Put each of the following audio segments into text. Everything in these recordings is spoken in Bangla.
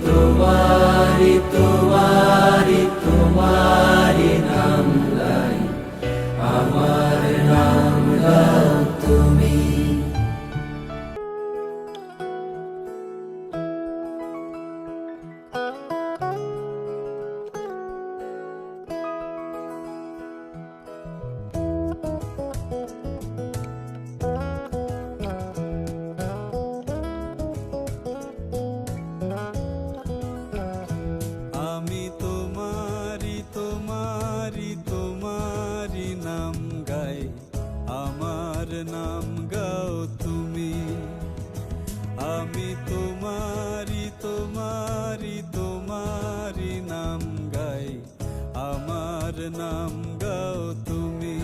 তোমারি তোমারি আমি তোমারি তোমারি তোমারি নাম গাই। আমার নাম গাও তুমি।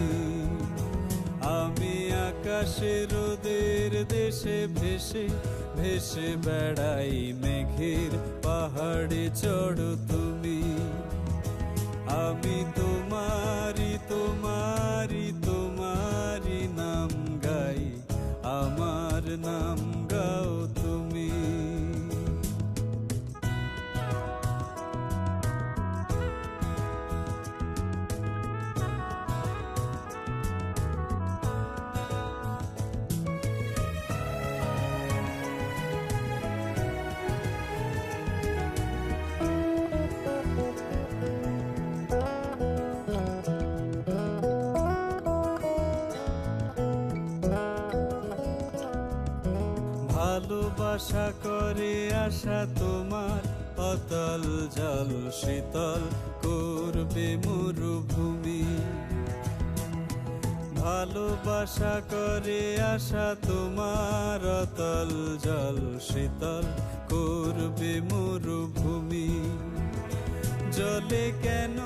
আমি আকাশে রোদের দেশে ভেসে ভেসে বেড়াই মেঘের পাহাড়ে চড়ো তুমি। আমি তোমারি ভালোবাসা করে আশা তোমার, অতল জল শীতল করবে মরুভূমি। ভালোবাসা করে আশা তোমার, অতল জল শীতল করবে মরুভূমি। জলে কেন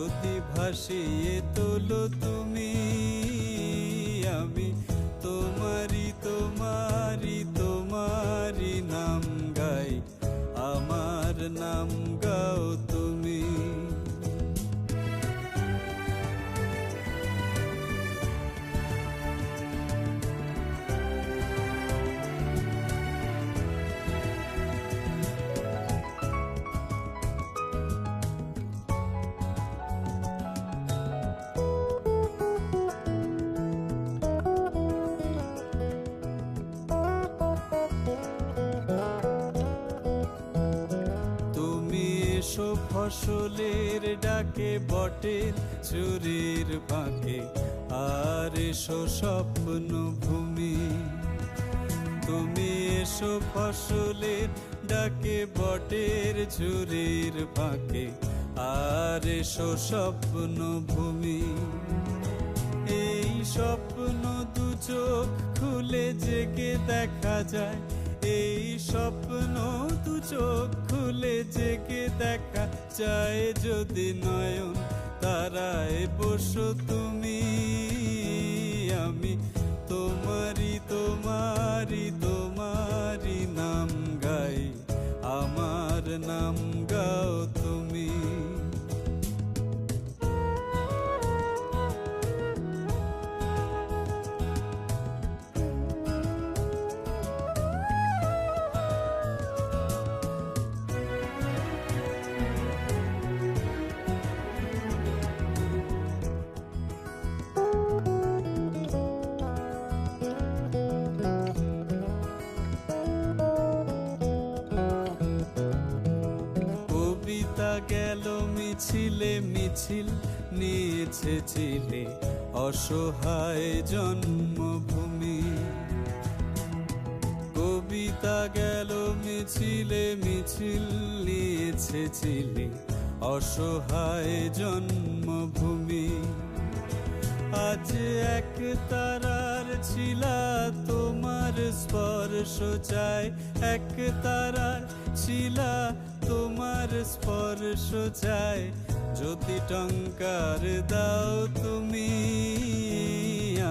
যদি ভাসিয়ে তোলো তুমি আমি এসো ফসলের ডাকে বটের চুরির ফাঁকে। আর এসো স্বপ্ন ভূমি, তুমি এসো ফসলের ডাকে বটের ঝুরির ফাঁকে। আর এসো স্বপ্ন ভূমি, এই স্বপ্ন দু চোখ খুলে জেগে দেখা যায়। এই স্বপ্ন দু চোখ খুলে জেগে দেখা চায় যদি নয়ন তারায় বসো তুমি, আমি তোমারি তোমারি তোমারি গেল মিছিলে, মিছিল, নিয়েছে চিলে অসহায় জন্মভূমি। কবিতা গেল মিছিলে, মিছিল, নিয়েছে চিলে অসহায় জন্মভূমি। আজ এক তারার ছিলা তোমার স্পর্শ চাই। এক তারার ছিলা তোমার স্পর্শ চাই। যদি টঙ্কার দাও তুমি,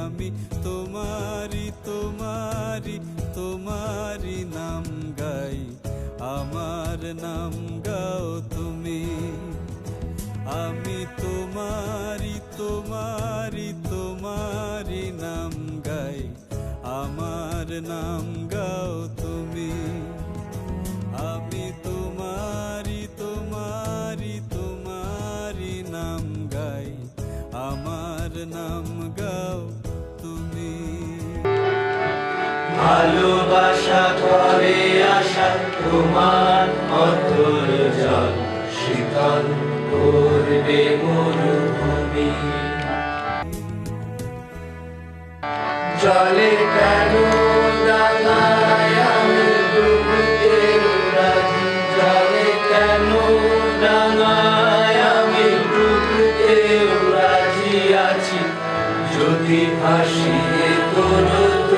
আমি তোমারি তোমারি তোমারি নাম গাই। আমার নাম গাও তুমি, আমি নাম গাও তুমি। আমি তোমারি তোমারি তোমারি নাম গাই। আমার নাম গাও তুমি। ভালোবাসা করে আসা তোমার অতল জল শীতল করবে মরুভূমি ডাঙায় আমি ডুবতে রাজি আছি। যদি ভাসিয়ে তোর